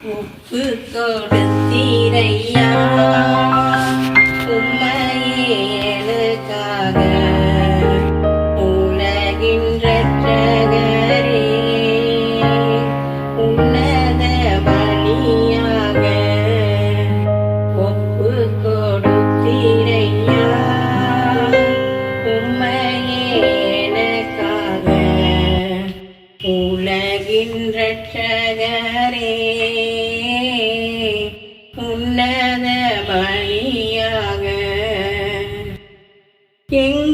உப்பு கொடுத்தீரையா உம்மையே எனக்காக உலகின் உன்னத பலியாக ஒப்பு கொடுத்தீரையா உம்மையே எனக்காக உலகின் ரட்சகரே. உன்னத மணியாக. எங்க